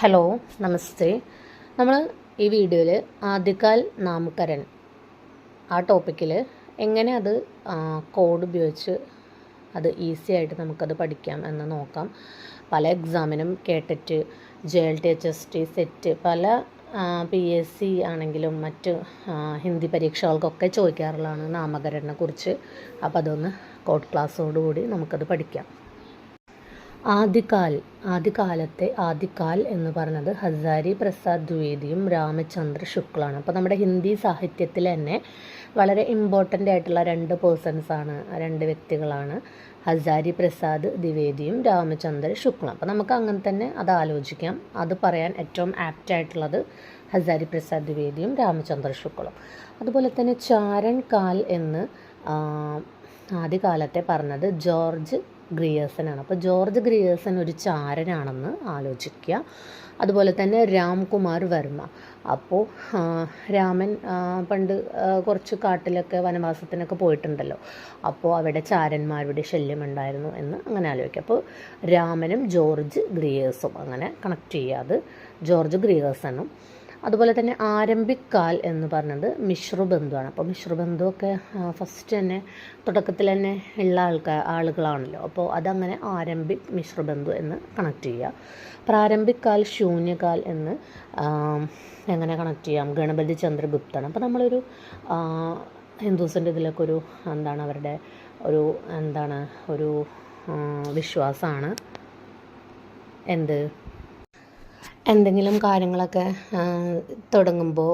Hello നമസ്തേ. നമ്മൾ ഈ വീഡിയോയിൽ ആദ്യകാൽ നാമകരൺ ആ ടോപ്പിക്കിൽ എങ്ങനെ അത് കോഡ് ഉപയോഗിച്ച് അത് ഈസി ആയിട്ട് നമുക്കത് പഠിക്കാം എന്ന് നോക്കാം. പല എക്സാമിനും കേട്ടിട്ട് J L T H S T SET പല പി എസ് സി ആണെങ്കിലും മറ്റ് ഹിന്ദി പരീക്ഷകൾക്കൊക്കെ ചോദിക്കാറുള്ളതാണ് നാമകരനെ കുറിച്ച്. അപ്പോൾ അതൊന്ന് കോഡ് ക്ലാസ്സോടുകൂടി നമുക്കത് പഠിക്കാം. ആദ്യകാൽ ആദ്യകാലത്തെ ആദ്യകാൽ എന്ന് പറഞ്ഞത് ഹസാരി പ്രസാദ് ദ്വിവേദിയും രാമചന്ദ്ര ശുക്ലാണ് അപ്പോൾ നമ്മുടെ ഹിന്ദി സാഹിത്യത്തിൽ തന്നെ വളരെ ഇമ്പോർട്ടന്റ് ആയിട്ടുള്ള രണ്ട് പേഴ്സൺസ് ആണ് രണ്ട് വ്യക്തികളാണ് ഹസാരി പ്രസാദ് ദ്വിവേദിയും രാമചന്ദ്ര ശുക്ല. അപ്പോൾ നമുക്ക് അങ്ങനെ തന്നെ അത് ആലോചിക്കാം. അത് പറയാൻ ഏറ്റവും ആപ്റ്റ് ആയിട്ടുള്ളത് ഹസാരി പ്രസാദ് ദ്വിവേദിയും രാമചന്ദ്ര ശുക്ലും. അതുപോലെ തന്നെ ചാരൺ കാൽ എന്ന് ആദ്യകാലത്തെ പറഞ്ഞത് ജോർജ് ഗ്രിയേഴ്സനാണ്. അപ്പോൾ ജോർജ് ഗ്രിയേഴ്സൻ ഒരു ചാരനാണെന്ന് ആലോചിക്കുക. അതുപോലെ തന്നെ രാംകുമാർ വർമ്മ. അപ്പോൾ രാമൻ പണ്ട് കുറച്ച് കാട്ടിലൊക്കെ വനവാസത്തിനൊക്കെ പോയിട്ടുണ്ടല്ലോ. അപ്പോൾ അവിടെ ചാരന്മാരുടെ ശല്യം ഉണ്ടായിരുന്നു എന്ന് അങ്ങനെ ആലോചിക്കുക. അപ്പോൾ രാമനും ജോർജ് ഗ്രിയേഴ്സും അങ്ങനെ കണക്ട് ചെയ്യാതെ ജോർജ് ഗ്രിയേഴ്സണും അതുപോലെ തന്നെ ആരംഭിക്കാൽ എന്ന് പറഞ്ഞത് മിശ്രുബന്ധുവാണ് അപ്പോൾ മിശ്രുബന്ധുവൊക്കെ ഫസ്റ്റ് തന്നെ തുടക്കത്തിൽ തന്നെ ഉള്ള ആൾക്കാർ ആളുകളാണല്ലോ. അപ്പോൾ അതങ്ങനെ ആരംഭി മിശ്രബന്ധു എന്ന് കണക്ട് ചെയ്യുക. പ്രാരംഭിക്കാൽ ശൂന്യകാൽ എന്ന് എങ്ങനെ കണക്ട് ചെയ്യാം? ഗണപതി ചന്ദ്രഗുപ്താണ് അപ്പോൾ നമ്മളൊരു ഹിന്ദുസിന്റെ ഇതിലൊക്കെ ഒരു എന്താണ് അവരുടെ ഒരു എന്താണ് ഒരു വിശ്വാസമാണ് എന്ത്? എന്തെങ്കിലും കാര്യങ്ങളൊക്കെ തുടങ്ങുമ്പോൾ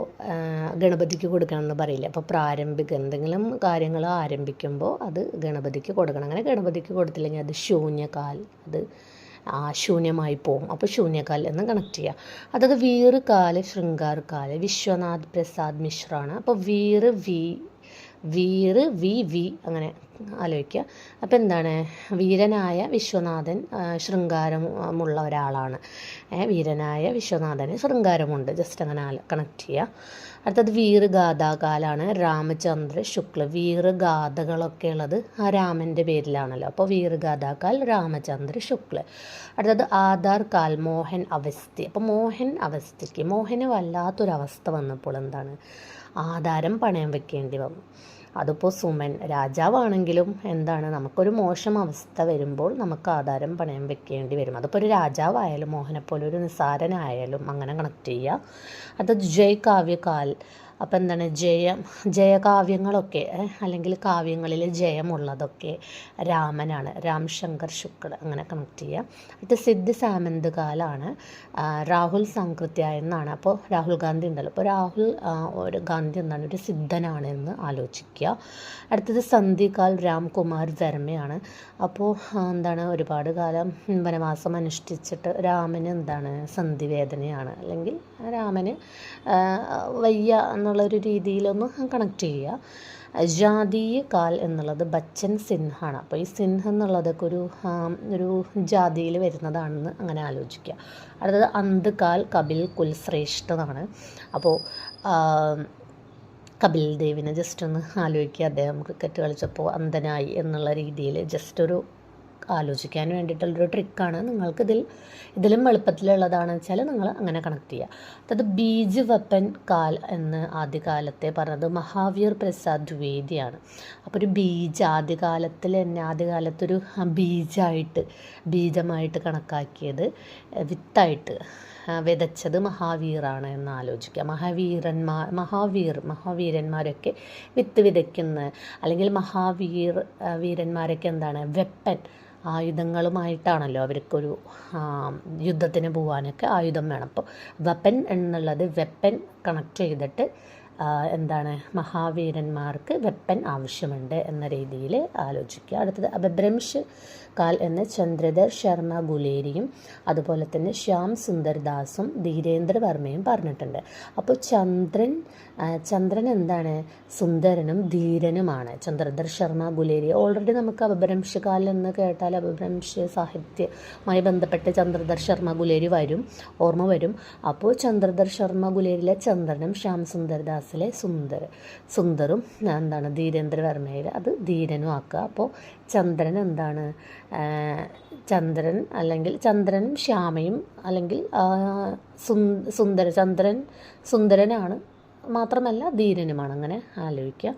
ഗണപതിക്ക് കൊടുക്കണം എന്ന് പറയില്ല? അപ്പോൾ പ്രാരംഭിക എന്തെങ്കിലും കാര്യങ്ങൾ ആരംഭിക്കുമ്പോൾ അത് ഗണപതിക്ക് കൊടുക്കണം. അങ്ങനെ ഗണപതിക്ക് കൊടുത്തില്ലെങ്കിൽ അത് ശൂന്യകാൽ അത് ആ, ശൂന്യമായി പോകും അപ്പോൾ ശൂന്യകാൽ എന്ന് കണക്ട് ചെയ്യുക അതൊക്കെ വീറ് കാൽ ശൃംഗാർ കാൽ വിശ്വനാഥ് പ്രസാദ് മിശ്രാണ്. അപ്പോൾ വീറ് വി വീറ് വി വി അങ്ങനെ ആലോചിക്കുക. അപ്പോൾ എന്താണ്? വീരനായ വിശ്വനാഥൻ ശൃംഗാരമുള്ള ഒരാളാണ്. വീരനായ വിശ്വനാഥന് ശൃംഗാരമുണ്ട്. ജസ്റ്റ് അങ്ങനെ കണക്ട് ചെയ്യുക. അടുത്തത് വീറുഗാഥാകാലാണ് രാമചന്ദ്ര ശുക്ല. വീറുഗാഥകളൊക്കെ ഉള്ളത് ആ രാമന്റെ പേരിലാണല്ലോ. അപ്പോൾ വീറുഗാഥാകാൽ രാമചന്ദ്ര ശുക്ല. അടുത്തത് ആധാർ കാൽ മോഹൻ അവസ്ഥി. അപ്പോൾ മോഹൻ അവസ്ഥയ്ക്ക് മോഹന് വല്ലാത്തൊരവസ്ഥ വന്നപ്പോൾ എന്താണ്? ആധാരം പണയം വെക്കേണ്ടി വന്നു. അതിപ്പോൾ സുമൻ രാജാവാണെങ്കിലും എന്താണ് നമുക്കൊരു മോശം അവസ്ഥ വരുമ്പോൾ നമുക്ക് ആധാരം പണയം വെക്കേണ്ടി വരും. അതിപ്പോൾ ഒരു രാജാവായാലും മോഹനെപ്പോലെ ഒരു നിസാരനായാലും അങ്ങനെ കണക്ട് ചെയ്യുക അത് ജയ് കാവ്യകാൽ അപ്പോൾ എന്താണ് ജയം ജയകാവ്യങ്ങളൊക്കെ അല്ലെങ്കിൽ കാവ്യങ്ങളിൽ ജയമുള്ളതൊക്കെ രാമനാണ് രാം ശങ്കർ ശുക്ല അങ്ങനെ കണക്ട് ചെയ്യുക അടുത്ത സിദ്ധ് സാമന്ത് കാലാണ് രാഹുൽ സംകൃത്യ എന്നാണ്. അപ്പോൾ രാഹുൽ ഗാന്ധി ഉണ്ടല്ലോ. അപ്പോൾ രാഹുൽ ഒരു ഗാന്ധി എന്താണ് ഒരു സിദ്ധനാണ് എന്ന് ആലോചിക്കുക. അടുത്തത് സന്ധികാൽ രാംകുമാർ വർമ്മയാണ് അപ്പോൾ എന്താണ് ഒരുപാട് കാലം വനവാസം അനുഷ്ഠിച്ചിട്ട് രാമന് എന്താണ് സന്ധി വേദനയാണ് അല്ലെങ്കിൽ രാമന് ആ, വയ്യ എന്നുള്ളൊരു രീതിയിലൊന്ന് കണക്ട് ചെയ്യുക. ജാതീയ കാൽ എന്നുള്ളത് ബച്ചൻ സിൻഹാണ് അപ്പോൾ ഈ സിൻഹ എന്നുള്ളതൊക്കെ ഒരു ഒരു ജാതിയിൽ വരുന്നതാണെന്ന് അങ്ങനെ ആലോചിക്കുക. അടുത്തത് അന്ത്കാൽ കപിൽ കുൽശ്രേഷ്ഠനാണ്. അപ്പോൾ കപിൽ ദേവിനെ ജസ്റ്റ് ഒന്ന് ആലോചിക്കുക. അദ്ദേഹം ക്രിക്കറ്റ് കളിച്ചപ്പോൾ അന്ധനായി എന്നുള്ള രീതിയിൽ ജസ്റ്റ് ഒരു ആലോചിക്കാൻ വേണ്ടിയിട്ടുള്ളൊരു ട്രിക്കാണ് നിങ്ങൾക്കിതിൽ ഇതിലും എളുപ്പത്തിലുള്ളതാണെന്ന് വെച്ചാൽ നിങ്ങൾ അങ്ങനെ കണക്ട് ചെയ്യുക അതായത് ബീജ് വെപ്പൻ കാൽ എന്ന് ആദ്യകാലത്തെ പറഞ്ഞത് മഹാവീർ പ്രസാദ് ദ്വിവേദിയാണ്. അപ്പോൾ ഒരു ബീജ് ആദ്യകാലത്തിൽ തന്നെ ആദ്യകാലത്തൊരു ബീജായിട്ട് ബീജമായിട്ട് കണക്കാക്കിയത് വിത്തായിട്ട് വിതച്ചത് മഹാവീറാണ് എന്ന് ആലോചിക്കുക മഹാവീരന്മാർ മഹാവീർ മഹാവീരന്മാരൊക്കെ വിത്ത് വിതയ്ക്കുന്ന അല്ലെങ്കിൽ മഹാവീർ വീരന്മാരൊക്കെ എന്താണ് വെപ്പൻ ആയുധങ്ങളുമായിട്ടാണല്ലോ അവർക്കൊരു യുദ്ധത്തിന് പോകാനൊക്കെ ആയുധം വേണം. അപ്പോൾ വെപ്പൻ എന്നുള്ളത് വെപ്പൻ കണക്ട് ചെയ്തിട്ട് എന്താണ് മഹാവീരന്മാർക്ക് വെപ്പൻ ആവശ്യമുണ്ട് എന്ന രീതിയിൽ ആലോചിക്കുക. അടുത്തത് അപഭ്രംശ് കാൽ എന്ന ചന്ദ്രധർ ശർമ്മ ഗുലേരിയും അതുപോലെ തന്നെ ശ്യാം സുന്ദർ ദാസും ധീരേന്ദ്ര വർമ്മയും പറഞ്ഞിട്ടുണ്ട്. അപ്പോൾ ചന്ദ്രൻ ചന്ദ്രൻ എന്താണ്? സുന്ദരനും ധീരനുമാണ്. ചന്ദ്രധർ ശർമ്മ ഗുലേരി. ഓൾറെഡി നമുക്ക് അപഭ്രംശ കാൽ എന്ന് കേട്ടാൽ അപഭ്രംശ സാഹിത്യമായി ബന്ധപ്പെട്ട് ചന്ദ്രധർ ശർമ്മ ഗുലേരി വരും ഓർമ്മ വരും. അപ്പോൾ ചന്ദ്രധർ ശർമ്മ ഗുലേരിയിലെ ചന്ദ്രനും ശ്യാം സുന്ദർ ദാസിലെ സുന്ദർ സുന്ദറും എന്താണ് ധീരേന്ദ്രവർമ്മയിൽ അത് ധീരനും ആക്കുക. അപ്പോൾ ചന്ദ്രൻ എന്താണ്? ചന്ദ്രൻ അല്ലെങ്കിൽ ചന്ദ്രനും ശ്യാമയും അല്ലെങ്കിൽ സുന്ദ സുന്ദര ചന്ദ്രൻ സുന്ദരനാണ്. മാത്രമല്ല ധീരനുമാണ്. അങ്ങനെ ആലോചിക്കുക.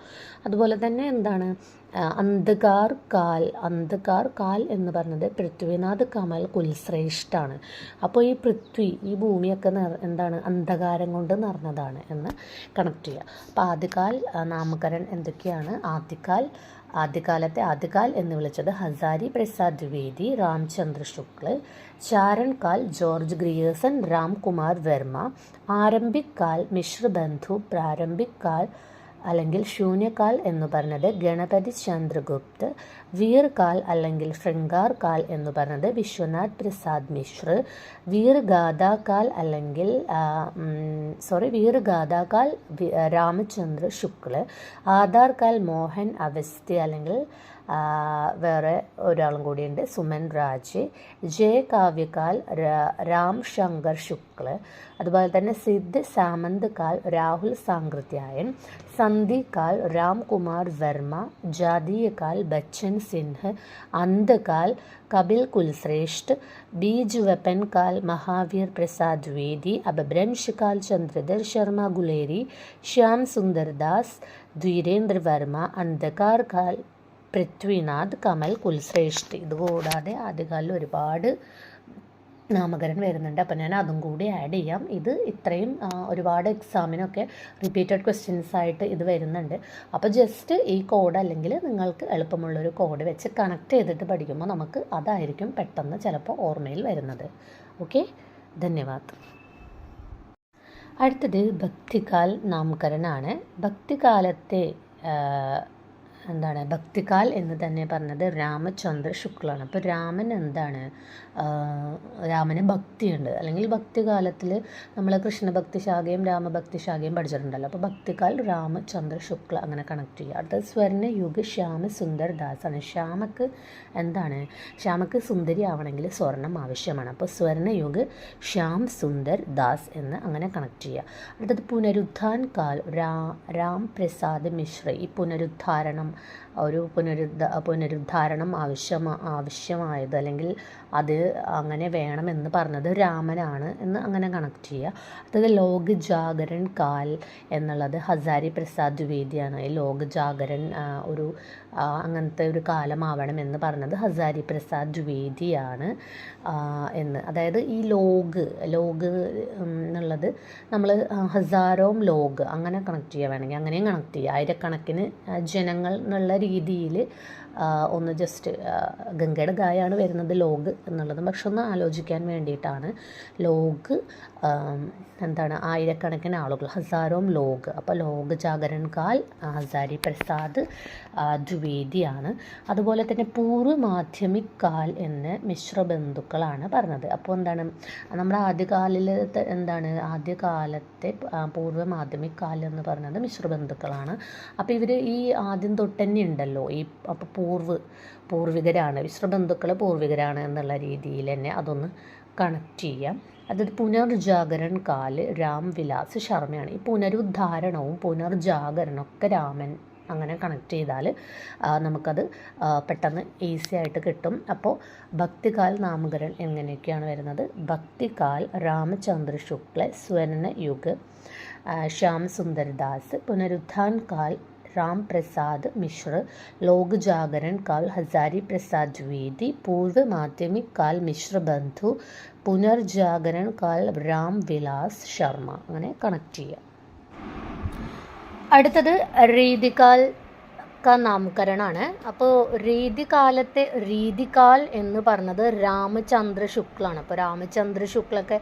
അതുപോലെ തന്നെ എന്താണ്? അന്ധകാർ കാൽ അന്ധകാർ കാൽ എന്ന് പറഞ്ഞത് പൃഥ്വിനാഥ് കമൽ കുൽശ്രേഷ്ഠാണ്. അപ്പോൾ ഈ പൃഥ്വി ഈ ഭൂമിയൊക്കെ എന്താണ്? അന്ധകാരം കൊണ്ട് നിറഞ്ഞതാണ് എന്ന് കണക്ട് ചെയ്യുക. അപ്പോൾ ആദ്യകാൽ നാമകരൻ എന്തൊക്കെയാണ്? ആദ്യകാൽ ആദ്യകാലത്തെ ആദ്യകാൽ എന്ന് വിളിച്ചത് ഹസാരി പ്രസാദ് ദ്വിവേദി രാംചന്ദ്ര ശുക്ല ചാരൺ കാൽ ജോർജ് ഗ്രിയേഴ്സൺ രാംകുമാർ വർമ്മ ആരംഭിക് കാൽ മിശ്ര ബന്ധു പ്രാരംഭിക് കാൽ അല്ലെങ്കിൽ ശൂന്യകാൽ എന്ന് പറഞ്ഞത് ഗണപതി ചന്ദ്രഗുപ്ത് വീർകാൽ അല്ലെങ്കിൽ ശൃംഗാർ കാൽ എന്ന് പറഞ്ഞത് വിശ്വനാഥ് പ്രസാദ് മിശ്ര. വീർഗാഥാകാൽ അല്ലെങ്കിൽ സോറി വീർഗാഥാകാൽ രാമചന്ദ്ര ശുക്ല. ആധാർ കാൽ മോഹൻ അവസ്ഥി അല്ലെങ്കിൽ വേറെ ഒരാളും കൂടിയുണ്ട് സുമൻ രാജ്. ജയ കാവ്യകാൽ രാം ശങ്കർ ശുക്ല. അതുപോലെ തന്നെ സിദ്ധ് സാമന്ത് കാൽ രാഹുൽ സാങ്കൃത്യായൻ സന്ധി കാൽ രാംകുമാർ വർമ്മ. ജാതീയ കാൽ ബച്ചൻ സിൻഹ് അന്ധകാൽ കപിൽ കുൽശ്രേഷ്ഠ് ബീജ് വെപ്പൻ കാൽ മഹാവീർ പ്രസാദ് ദ്വിവേദി അപഭ്രംശ് കാൽ ചന്ദ്രധർ ശർമ്മ ഗുലേരി ശ്യാം സുന്ദർ ദാസ് ധീരേന്ദ്ര വർമ്മ അന്ധകാർ കാൽ പൃഥ്വിനാഥ് കമൽ കുൽശ്രേഷ്ഠ്. ഇതുകൂടാതെ ആദ്യകാലിൽ ഒരുപാട് നാമകരണം വരുന്നുണ്ട്. അപ്പം ഞാൻ അതും കൂടി ആഡ് ചെയ്യാം. ഇത് ഇത്രയും ഒരുപാട് എക്സാമിനൊക്കെ റിപ്പീറ്റഡ് ക്വസ്റ്റ്യൻസ് ആയിട്ട് ഇത് വരുന്നുണ്ട്. അപ്പോൾ ജസ്റ്റ് ഈ കോഡ് അല്ലെങ്കിൽ നിങ്ങൾക്ക് എളുപ്പമുള്ളൊരു കോഡ് വെച്ച് കണക്ട് ചെയ്തിട്ട് പഠിക്കുമ്പോൾ നമുക്ക് അതായിരിക്കും പെട്ടെന്ന് ചിലപ്പോൾ ഓർമ്മയിൽ വരുന്നത്. ഓക്കെ ധന്യവാദ്. അടുത്തത് ഭക്തികാൽ നാമകരണമാണ് ഭക്തികാലത്തെ എന്താണ് ഭക്തികാൽ എന്ന് തന്നെ പറഞ്ഞത് രാമചന്ദ്ര ശുക്ലാണ് അപ്പോൾ രാമൻ എന്താണ്? രാമന് ഭക്തിയുണ്ട്. അല്ലെങ്കിൽ ഭക്തികാലത്തിൽ നമ്മൾ കൃഷ്ണഭക്തി ശാഖയും രാമഭക്തി ശാഖയും പഠിച്ചിട്ടുണ്ടല്ലോ. അപ്പോൾ ഭക്തികാൽ രാമചന്ദ്ര ശുക്ല അങ്ങനെ കണക്ട് ചെയ്യുക. അടുത്തത് സ്വർണയുഗ് ശ്യാമ സുന്ദർ ദാസാണ്. ശ്യാമക്ക് എന്താണ്? ശ്യാമക്ക് സുന്ദരി ആവണമെങ്കിൽ സ്വർണം ആവശ്യമാണ്. അപ്പോൾ സ്വർണയുഗ് ശ്യാം സുന്ദർ ദാസ് എന്ന് അങ്ങനെ കണക്ട് ചെയ്യുക. അടുത്തത് പുനരുദ്ധാൻ കാൽ രാം പ്രസാദ് മിശ്ര. ഈ പുനരുദ്ധാരണം ഒരു പുനരുദ്ധ പുനരുദ്ധാരണം ആവശ്യം ആവശ്യമായത് അല്ലെങ്കിൽ അത് അങ്ങനെ വേണമെന്ന് പറഞ്ഞത് രാമനാണ് എന്ന് അങ്ങനെ കണക്ട് ചെയ്യുക. അടുത്തത് ലോക ജാഗരൺ കാൽ എന്നുള്ളത് ഹസാരി പ്രസാദ് ദ്വിവേദിയാണ്. ഈ ലോക ജാഗരൺ ഒരു അങ്ങനത്തെ ഒരു കാലമാവണം എന്ന് പറഞ്ഞത് ഹസാരി പ്രസാദ് ദ്വിവേദിയാണ് എന്ന്. അതായത് ഈ ലോഗ് ലോഗ് എന്നുള്ളത് നമ്മൾ ഹസാരോം ലോഗ് അങ്ങനെ കണക്ട് ചെയ്യുക വേണമെങ്കിൽ. അങ്ങനെയും കണക്ട് ചെയ്യുക. ആയിരക്കണക്കിന് ജനങ്ങൾ എന്നുള്ള രീതിയിൽ ഒന്ന് ജസ്റ്റ് ഗംഗയുടെ ഗായാണ് വരുന്നത് ലോഗ് എന്നുള്ളത്. പക്ഷെ ഒന്ന് ആലോചിക്കാൻ വേണ്ടിയിട്ടാണ് ലോഗ് എന്താണ് ആയിരക്കണക്കിന് ആളുകൾ ഹസാരോം ലോഗ്. അപ്പോൾ ലോഗ് ജാഗരൺ കാൽ ഹസാരി പ്രസാദ് ദ്വിവേദിയാണ്. അതുപോലെ തന്നെ പൂർവ മാധ്യമിക് കാൽ എന്ന് മിശ്ര ബന്ധുക്കളാണ് പറഞ്ഞത്. അപ്പോൾ എന്താണ് നമ്മുടെ ആദ്യകാലിൽ എന്താണ് ആദ്യകാലത്തെ പൂർവ മാധ്യമിക് കാൽ എന്ന് പറഞ്ഞത് മിശ്ര ബന്ധുക്കളാണ്. അപ്പോൾ ഇവർ ഈ ആദ്യം തൊട്ട് തന്നെ ഉണ്ടല്ലോ ഈ അപ്പോൾ പൂർവ് പൂർവികരാണ് വിശ്രബന്ധുക്കൾ പൂർവികരാണ് എന്നുള്ള രീതിയിൽ തന്നെ അതൊന്ന് കണക്ട് ചെയ്യാം. അതായത് പുനർജാഗരൺ കാൽ രാം വിലാസ് ശർമ്മയാണ്. ഈ പുനരുദ്ധാരണവും പുനർജാഗരണമൊക്കെ രാമൻ അങ്ങനെ കണക്ട് ചെയ്താൽ നമുക്കത് പെട്ടെന്ന് ഈസി ആയിട്ട് കിട്ടും. അപ്പോൾ ഭക്തികാൽ നാമകരൺ എങ്ങനെയൊക്കെയാണ് വരുന്നത്? ഭക്തികാൽ രാമചന്ദ്ര ശുക്ല സ്വർണ യുഗ് ആ, ശ്യാം സുന്ദർ ദാസ് കാൽ राम प्रसाद मिश्र लोक जागरण काल हजारी प्रसाद द्विवेदी पूर्व माध्यमिक काल मिश्र बंधु പുനർജാഗരൺ കാൽ രാം വിലാസ് ശർമ്മ അങ്ങനെ കണക്ട് ചെയ്യുക അടുത്തത് രീതികാൽ ക നാമകരണാണ് അപ്പോൾ രീതികാലത്തെ രീതികാൽ എന്ന് പറഞ്ഞത് രാമചന്ദ്ര ശുക്ലാണ് അപ്പോൾ രാമചന്ദ്ര ശുക്ലൊക്കെ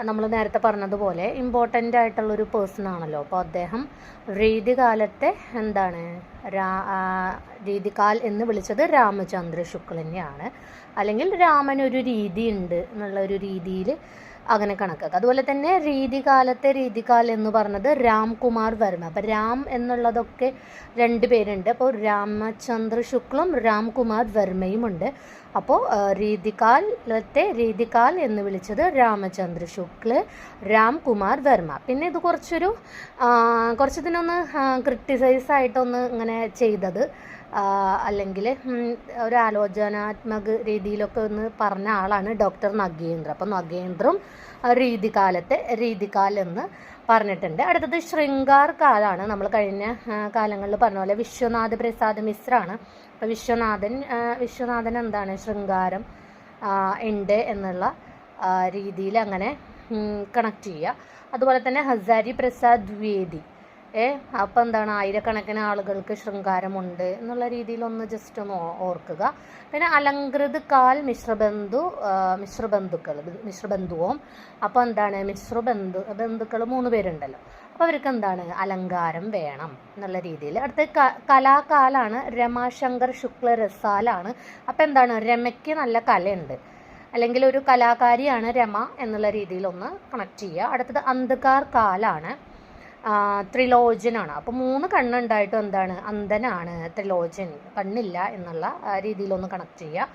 നമ്മൾ നേരത്തെ പറഞ്ഞതുപോലെ ഇമ്പോർട്ടന്റ് ആയിട്ടുള്ളൊരു പേഴ്സൺ ആണല്ലോ. അപ്പോൾ അദ്ദേഹം രീതികാലത്തെ എന്താണ് രാ രീതികാൽ എന്ന് വിളിച്ചത് രാമചന്ദ്ര ശുക്ലനെയാണ് അല്ലെങ്കിൽ രാമനൊരു രീതി ഉണ്ട് എന്നുള്ള ഒരു രീതിയിൽ അങ്ങനെ കണക്കാക്കുക അതുപോലെ തന്നെ രീതികാലത്തെ രീതികാൽ എന്ന് പറഞ്ഞത് രാംകുമാർ വർമ്മ. അപ്പോൾ രാം എന്നുള്ളതൊക്കെ രണ്ട് പേരുണ്ട്. അപ്പോൾ രാമചന്ദ്ര ശുക്ലും രാംകുമാർ വർമ്മയും ഉണ്ട്. അപ്പോൾ രീതികാലത്തെ രീതികാൽ എന്ന് വിളിച്ചത് രാമചന്ദ്ര ശുക്ല് രാംകുമാർ വർമ്മ. പിന്നെ ഇത് കുറച്ചൊരു ആ, കുറച്ച് ഇതിനൊന്ന് ക്രിട്ടിസൈസ് ആയിട്ടൊന്ന് ഇങ്ങനെ ചെയ്തത്. അല്ലെങ്കിൽ ഒരു ആലോചനാത്മക രീതിയിലൊക്കെ ഒന്ന് പറഞ്ഞ ആളാണ് ഡോക്ടർ നഗേന്ദ്ര. അപ്പോൾ നഗേന്ദ്രം രീതികാലത്തെ രീതികാൽ എന്ന് പറഞ്ഞിട്ടുണ്ട്. അടുത്തത് ശൃംഗാർ കാലാണ്. നമ്മൾ കഴിഞ്ഞ കാലങ്ങളിൽ പറഞ്ഞ പോലെ വിശ്വനാഥ് പ്രസാദ് മിശ്രാണ്. അപ്പോൾ വിശ്വനാഥൻ വിശ്വനാഥൻ എന്താണ്? ശൃംഗാരം ഉണ്ട് എന്നുള്ള രീതിയിൽ അങ്ങനെ കണക്ട് ചെയ്യുക. അതുപോലെ തന്നെ ഹസാരി പ്രസാദ് ദ്വിവേദി. ഏ അപ്പം എന്താണ്? ആയിരക്കണക്കിന് ആളുകൾക്ക് ശൃംഗാരമുണ്ട് എന്നുള്ള രീതിയിലൊന്ന് ജസ്റ്റ് ഒന്ന് ഓർക്കുക. പിന്നെ അലങ്കൃത് കാൽ മിശ്രബന്ധു മിശ്രബന്ധുക്കൾ മിശ്രബന്ധുവും. അപ്പോൾ എന്താണ്? മിശ്രബന്ധു ബന്ധുക്കൾ മൂന്ന് പേരുണ്ടല്ലോ. അപ്പോൾ അവർക്ക് എന്താണ്? അലങ്കാരം വേണം എന്നുള്ള രീതിയിൽ. അടുത്ത കലാകാലാണ് രമാശങ്കർ ശുക്ല രസാലാണ് അപ്പോൾ എന്താണ്? രമയ്ക്ക് നല്ല കലയുണ്ട്. അല്ലെങ്കിൽ ഒരു കലാകാരിയാണ് രമ എന്നുള്ള രീതിയിൽ ഒന്ന് കണക്ട് ചെയ്യുക. അടുത്തത് അന്ധകാർ കാലാണ്. ത്രിലോചനാണ്. അപ്പോൾ മൂന്ന് കണ്ണുണ്ടായിട്ടും എന്താണ്? അന്ധനാണ് ത്രിലോചൻ. കണ്ണില്ല എന്നുള്ള രീതിയിലൊന്ന് കണക്ട് ചെയ്യുക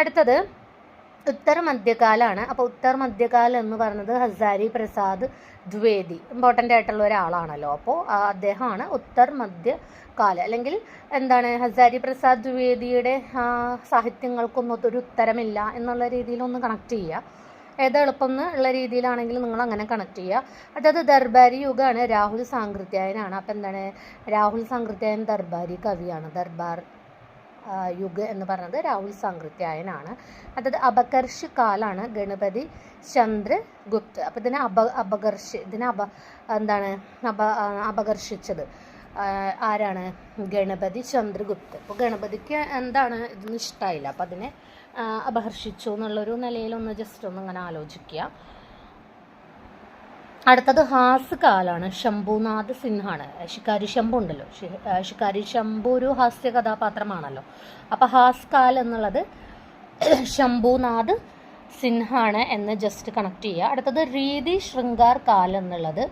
അടുത്തത് ഉത്തർ മധ്യകാലാണ്. അപ്പോൾ ഉത്തർ മധ്യകാൽ എന്ന് പറയുന്നത് ഹസാരി പ്രസാദ് ദ്വേദി ഇമ്പോർട്ടന്റ് ആയിട്ടുള്ള ഒരാളാണല്ലോ. അപ്പോൾ അദ്ദേഹമാണ് ഉത്തർ മധ്യകാല. അല്ലെങ്കിൽ എന്താണ്? ഹസാരി പ്രസാദ് ദ്വേദിയുടെ സാഹിത്യങ്ങൾക്കൊന്നും ഒരു ഉത്തരമില്ല എന്നുള്ള രീതിയിലൊന്ന് കണക്ട് ചെയ്യുക ഏത് എളുപ്പം എന്ന് ഉള്ള രീതിയിലാണെങ്കിൽ നിങ്ങൾ അങ്ങനെ കണക്ട് ചെയ്യുക. അടുത്തത് ദർബാരി യുഗമാണ് രാഹുൽ സാങ്കൃത്യായനാണ് അപ്പം എന്താണ്? രാഹുൽ സാങ്കൃത്യായൻ ദർബാരി കവിയാണ്. ദർബാർ യുഗ എന്ന് പറയുന്നത് രാഹുൽ സാങ്കൃത്യായനാണ് അടുത്തത് അപകർഷ് കാലാണ്. ഗണപതി ചന്ദ്ര ഗുപ്ത്. അപ്പം ഇതിനെ അപ അപകർഷ് ഇതിനെ അപ എന്താണ്? അപ അപകർഷിച്ചത്. ആരാണ്? ഗണപതി ചന്ദ്രഗുപ്ത്. അപ്പോൾ ഗണപതിക്ക് എന്താണ്? ഇതൊന്നും ഇഷ്ടമായില്ല അപ്പം അതിനെ അപഹർഷിച്ചു എന്നുള്ളൊരു നിലയിലൊന്ന് ജസ്റ്റ് ഒന്ന് അങ്ങനെ ആലോചിക്കുക. അടുത്തത് ഹാസ് കാലാണ്. ശംഭുനാഥ് സിൻഹാണ്. ശിക്കാരി ശംഭു ഉണ്ടല്ലോ. ഷിക്കാരി ശംഭു ഒരു ഹാസ്യ കഥാപാത്രമാണല്ലോ. അപ്പോൾ ഹാസ് കാൽ എന്നുള്ളത് ശംഭുനാഥ് സിൻഹാണ് എന്ന് ജസ്റ്റ് കണക്ട് ചെയ്യുക. അടുത്തത് രീതി ശൃംഗാർ കാൽ എന്നുള്ളത്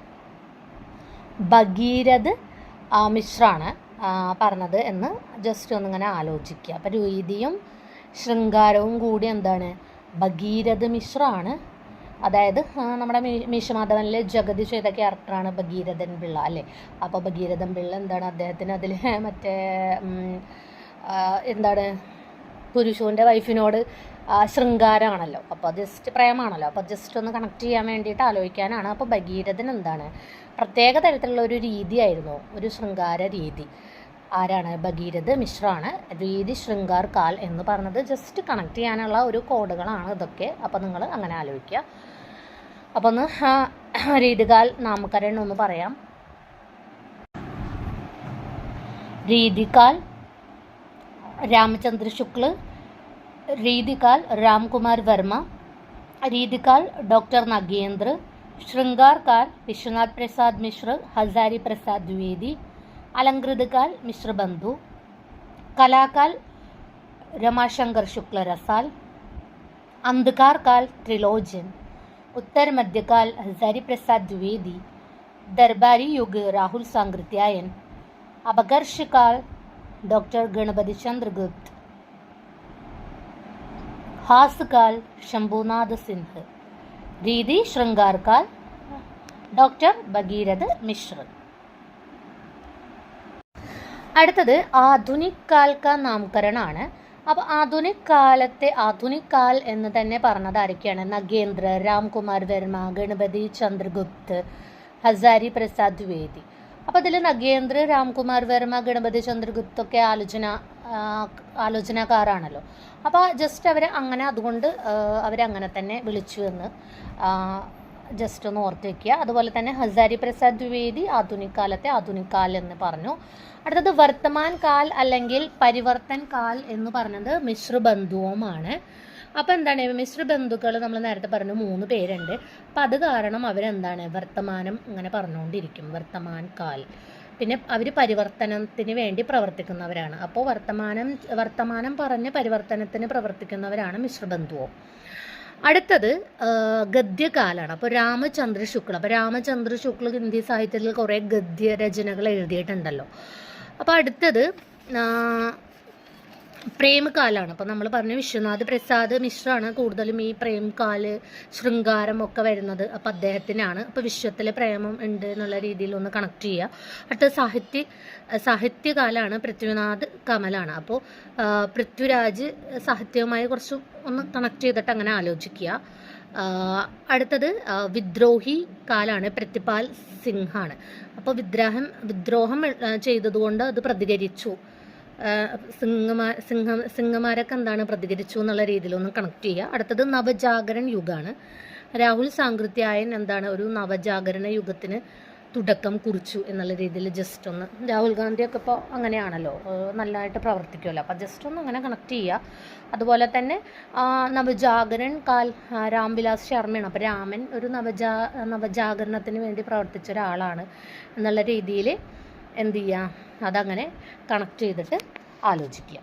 ഭഗീരഥ് മിശ്രാണ് പറഞ്ഞത് എന്ന് ജസ്റ്റ് ഒന്നിങ്ങനെ ആലോചിക്കുക. അപ്പം രീതിയും ശൃംഗാരവും കൂടി എന്താണ്? ഭഗീരഥ് മിശ്രാണ്. അതായത് നമ്മുടെ മീശമാധവനിലെ ജഗതി ചെയ്ത ക്യാരക്ടറാണ് ഭഗീരഥൻ പിള്ള അല്ലേ? അപ്പോൾ ഭഗീരഥൻ പിള്ള എന്താണ് അദ്ദേഹത്തിന് അതിൽ മറ്റേ എന്താണ്? പുരുഷുവിന്റെ വൈഫിനോട് ശൃംഗാരമാണല്ലോ. അപ്പോൾ ജസ്റ്റ് പ്രേമാണല്ലോ. അപ്പോൾ ജസ്റ്റ് ഒന്ന് കണക്ട് ചെയ്യാൻ വേണ്ടിയിട്ട് ആലോചിക്കാനാണ്. അപ്പോൾ ഭഗീരഥൻ എന്താണ്? പ്രത്യേക തരത്തിലുള്ള ഒരു രീതിയായിരുന്നു. ഒരു ശൃംഗാര രീതി. ആരാണ്? ഭഗീരഥ് മിശ്രാണ്. രീതി ശൃംഗാർ കാൽ എന്ന് പറഞ്ഞത് ജസ്റ്റ് കണക്ട് ചെയ്യാനുള്ള ഒരു കോഡുകളാണ് ഇതൊക്കെ. അപ്പോൾ നിങ്ങൾ അങ്ങനെ ആലോചിക്കുക. അപ്പോൾ ഒന്ന് രീതികാൽ നാമകരണം ഒന്ന് പറയാം. രീതികാൽ രാമചന്ദ്ര ശുക്ല രീതികാൽ രാംകുമാർ വർമ്മ രീതികാൽ ഡോക്ടർ നഗേന്ദ്ര ശൃംഗാർ കാൽ വിശ്വനാഥ് പ്രസാദ് മിശ്ര ഹസാരി പ്രസാദ് ദ്വിവേദി അലങ്കൃതകാൽ മിശ്രബന്ധു കലാകാൽ രമാശങ്കർ ശുക്ല ശുക്ലരസാൽ അന്ധകാർ കാൽ ത്രിലോചൻ ഉത്തർ മധ്യകാൽ ഹസാരി പ്രസാദ് ദ്വിവേദി ദർബാരി യുഗ് രാഹുൽ സാങ്കൃത്യായൻ അപകർഷകാൽ ഡോക്ടർ ഗണപതി ചന്ദ്രഗുപ്ത് ഹാസ്കാൽ ശംഭുനാഥ് സിൻഹ് രീതി ശൃംഗാർകാൽ ഡോക്ടർ ഭഗീരഥ് മിശ്ര. അടുത്തത് ആധുനിക് കാൽ കാ നാമകരണാണ്. അപ്പോൾ ആധുനിക് കാലത്തെ ആധുനിക് കാൽ എന്ന് തന്നെ പറഞ്ഞത് ആരൊക്കെയാണ് നഗേന്ദ്ര രാംകുമാർ വർമ്മ ഗണപതി ചന്ദ്രഗുപ്ത് ഹസാരി പ്രസാദ് ദ്വിവേദി. അപ്പോൾ അതിൽ നഗേന്ദ്ര രാംകുമാർ വർമ്മ ഗണപതി ചന്ദ്രഗുപ്ത് ഒക്കെ ആലോചന ആലോചനക്കാരാണല്ലോ അപ്പോൾ ജസ്റ്റ് അവരെ അങ്ങനെ അതുകൊണ്ട് അവരങ്ങനെ തന്നെ വിളിച്ചു എന്ന് ജസ്റ്റ് ഒന്ന് ഓർത്ത് വെക്കുക അതുപോലെ തന്നെ ഹസാരി പ്രസാദ് ദ്വിവേദി ആധുനിക കാലത്തെ ആധുനിക കാൽ എന്ന് പറഞ്ഞു. അടുത്തത് വർത്തമാൻ കാൽ അല്ലെങ്കിൽ പരിവർത്തൻ കാൽ എന്ന് പറഞ്ഞത് മിശ്ര ബന്ധുവുമാണ്. അപ്പോൾ എന്താണ്? മിശ്ര ബന്ധുക്കൾ നമ്മൾ നേരത്തെ പറഞ്ഞു മൂന്ന് പേരുണ്ട്. അപ്പം അത് കാരണം അവരെന്താണ്? വർത്തമാനം ഇങ്ങനെ പറഞ്ഞുകൊണ്ടിരിക്കും. വർത്തമാൻ കാൽ. പിന്നെ അവർ പരിവർത്തനത്തിന് വേണ്ടി പ്രവർത്തിക്കുന്നവരാണ്. അപ്പോൾ വർത്തമാനം വർത്തമാനം പറഞ്ഞ് പരിവർത്തനത്തിന് പ്രവർത്തിക്കുന്നവരാണ് മിശ്രബന്ധുവോ അടുത്തത് ഗദ്യകാലാണ്. അപ്പോൾ രാമചന്ദ്ര ശുക്ല. അപ്പോൾ രാമചന്ദ്ര ശുക്ല ഹിന്ദി സാഹിത്യത്തിൽ കുറേ ഗദ്യ രചനകൾ എഴുതിയിട്ടുണ്ടല്ലോ. അപ്പോൾ അടുത്തത് പ്രേമകാലാണ്. അപ്പോൾ നമ്മൾ പറഞ്ഞ വിശ്വനാഥ് പ്രസാദ് മിശ്രാണ് കൂടുതലും ഈ പ്രേംകാൽ ശൃംഗാരം ഒക്കെ വരുന്നത്. അപ്പം അദ്ദേഹത്തിനാണ്. അപ്പോൾ വിശ്വത്തിലെ പ്രേമം ഉണ്ട് എന്നുള്ള രീതിയിൽ ഒന്ന് കണക്ട് ചെയ്യുക അടുത്ത സാഹിത്യ സാഹിത്യകാലാണ് പൃഥ്വിനാഥ് കമലാണ്. അപ്പോൾ പൃഥ്വിരാജ് സാഹിത്യവുമായി കുറച്ച് ഒന്ന് കണക്ട് ചെയ്തിട്ട് അങ്ങനെ ആലോചിക്കുക. അടുത്തത് വിദ്രോഹി കാലാണ് പ്രതിപാൽ സിംഹാണ്. അപ്പോൾ വിദ്രോഹം വിദ്രോഹം ചെയ്തതുകൊണ്ട് അത് പ്രതികരിച്ചു. സിംഹമാ സിംഹ സിംഹമാരൊക്കെ എന്താണ് പ്രതികരിച്ചു എന്നുള്ള രീതിയിലൊന്ന് കണക്ട് ചെയ്യുക. അടുത്തത് നവജാഗരൺ യുഗമാണ് രാഹുൽ സാങ്കൃത്യായൻ എന്താണ് ഒരു നവജാഗരണ യുഗത്തിന് തുടക്കം കുറിച്ചു എന്നുള്ള രീതിയിൽ ജസ്റ്റ് ഒന്ന്. രാഹുൽ ഗാന്ധിയൊക്കെ ഇപ്പോൾ അങ്ങനെയാണല്ലോ നല്ലതായിട്ട് പ്രവർത്തിക്കുമല്ലോ. അപ്പോൾ ജസ്റ്റ് ഒന്ന് അങ്ങനെ കണക്ട് ചെയ്യുക. അതുപോലെ തന്നെ നവജാഗരൻ കാൽ രാംവിലാസ് ശർമ്മയാണ്. അപ്പോൾ രാമൻ ഒരു നവജാ നവജാഗരണത്തിന് വേണ്ടി പ്രവർത്തിച്ച ഒരാളാണ് എന്നുള്ള രീതിയിൽ എന്ത് ചെയ്യുക അതങ്ങനെ കണക്ട് ചെയ്തിട്ട് ആലോചിക്കുക